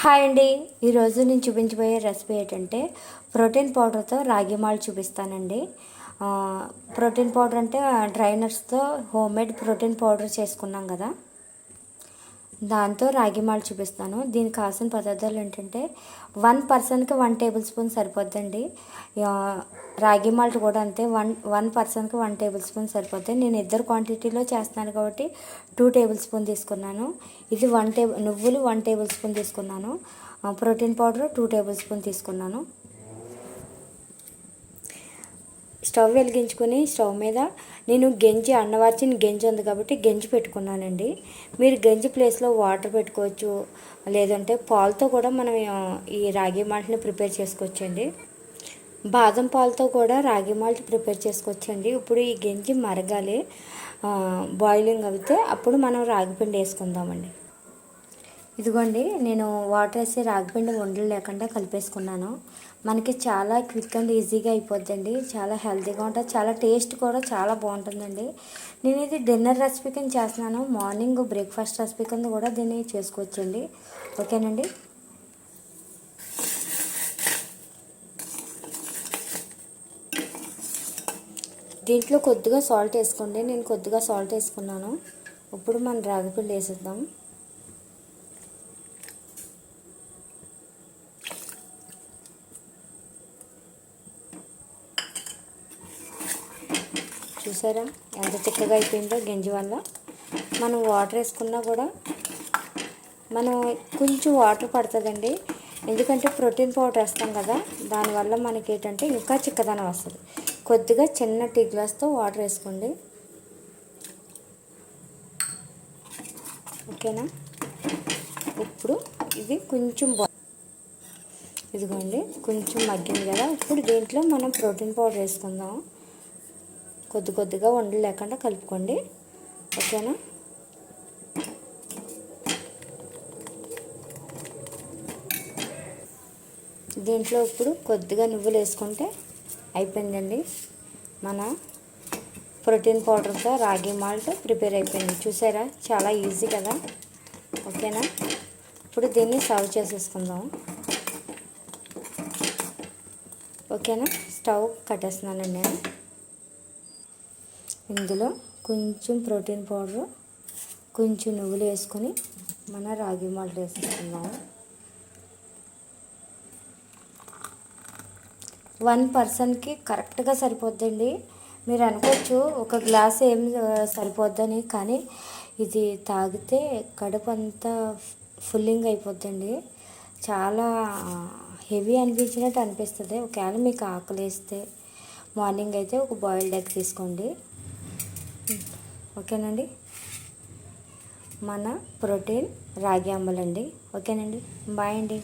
Hi అండి. ఈరోజు నేను చూపించబోయే రెసిపీ ఏంటంటే ప్రోటీన్ పౌడర్తో రాగి మాల్ట్ చూపిస్తానండి. ప్రోటీన్ పౌడర్ అంటే డ్రైనర్స్తో హోమ్ మేడ్ ప్రోటీన్ పౌడర్ చేసుకున్నాం కదా. దాంతో రాగి మాల్ట్ చూపిస్తాను. దీనికి కావాల్సిన పదార్థాలు ఏంటంటే వన్ పర్సన్కి వన్ టేబుల్ స్పూన్ సరిపోద్దండి. రాగి మాల్ట్ కూడా అంతే. వన్ వన్ పర్సన్కి వన్ టేబుల్ స్పూన్ సరిపోద్ది. నేను ఇద్దరు క్వాంటిటీలో చేస్తాను కాబట్టి టూ టేబుల్ స్పూన్ తీసుకున్నాను. ఇది వన్ టేబుల్ నువ్వులు వన్ టేబుల్ స్పూన్ తీసుకున్నాను. Protein powder two tablespoon తీసుకున్నాను. స్టవ్ వెలిగించుకొని స్టవ్ మీద నేను గెంజి అన్నవార్చిన గెంజి ఉంది కాబట్టి గెంజి పెట్టుకున్నానండి. మీరు గెంజి ప్లేస్లో వాటర్ పెట్టుకోవచ్చు లేదంటే పాలతో కూడా మనం ఈ రాగి మాల్ట్ని ప్రిపేర్ చేసుకోవచ్చండి. బాదం పాలతో కూడా రాగి మాల్ట్ ప్రిపేర్ చేసుకోవచ్చండి. ఇప్పుడు ఈ గెంజి మరగాలి బాయిలింగ్ అవుతే అప్పుడు మనం రాగి పిండి వేసుకుందామండి. ఇదిగోండి నేను వాటర్ వేసి రాగిపిండి వండలు లేకుండా కలిపేసుకున్నాను. మనకి చాలా క్విక్ అండ్ ఈజీగా అయిపోద్దండి. చాలా హెల్తీగా ఉంటుంది. చాలా టేస్ట్ కూడా చాలా బాగుంటుందండి. నేను ఇది డిన్నర్ రెసిపీ కింద చేస్తున్నాను. మార్నింగ్ బ్రేక్ఫాస్ట్ రెసిపీ కింద కూడా దీన్ని చేసుకోవచ్చండి. ఓకేనండి? దీంట్లో కొద్దిగా సాల్ట్ వేసుకోండి. నేను కొద్దిగా సాల్ట్ వేసుకున్నాను. ఇప్పుడు మనం రాగిపిండి వేసేద్దాం. చూసారా? ఎంత చిక్కగా అయిపోయిందో గింజ వల్ల. మనం వాటర్ వేసుకున్నా కూడా మనం కొంచెం వాటర్ పడుతుందండి. ఎందుకంటే ప్రోటీన్ పౌడర్ వేస్తాం కదా దానివల్ల మనకి ఏంటంటే ఇంకా చిక్కదనం వస్తుంది. కొద్దిగా చిన్న టీ గ్లాస్తో వాటర్ వేసుకోండి. ఓకేనా ఇప్పుడు ఇది కొంచెం ఇదిగోండి కొంచెం మగ్గింది కదా. ఇప్పుడు దీంట్లో మనం ప్రోటీన్ పౌడర్ వేసుకుందాం. కొద్ది కొద్దిగా వండలు లేకుండా కలుపుకోండి. ఓకేనా? దీంట్లో ఇప్పుడు కొద్దిగా నువ్వులు వేసుకుంటే అయిపోయిందండి. మన ప్రోటీన్ పౌడర్తో రాగి మాల్ట్ ప్రిపేర్ అయిపోయింది. చూసారా? చాలా ఈజీ కదా? ఓకేనా? ఇప్పుడు దీన్ని సర్వ్ చేసేసుకుందాం. ఓకేనా? స్టవ్ కట్టేస్తున్నానండి నేను. ఇందులో కొంచెం ప్రోటీన్ పౌడర్ కొంచెం నువ్వులు వేసుకొని మన రాగి మాల్ట్ వేసుకుందాము వన్ పర్సన్కి కరెక్ట్గా సరిపోద్దండి. మీరు అనుకోవచ్చు ఒక గ్లాస్ ఏం సరిపోద్దని కానీ ఇది తాగితే కడుపు అంతా ఫుల్లింగ్ అయిపోద్దండి. చాలా హెవీ అనిపించినట్టు అనిపిస్తుంది. ఒకవేళ మీకు ఆకలి వేస్తే మార్నింగ్ అయితే ఒక బాయిల్డ్ ఎగ్ తీసుకోండి. ఓకేనండి. మన ప్రోటీన్ రాగి అంబలండి. ఓకేనండి. బాయ్ అండి.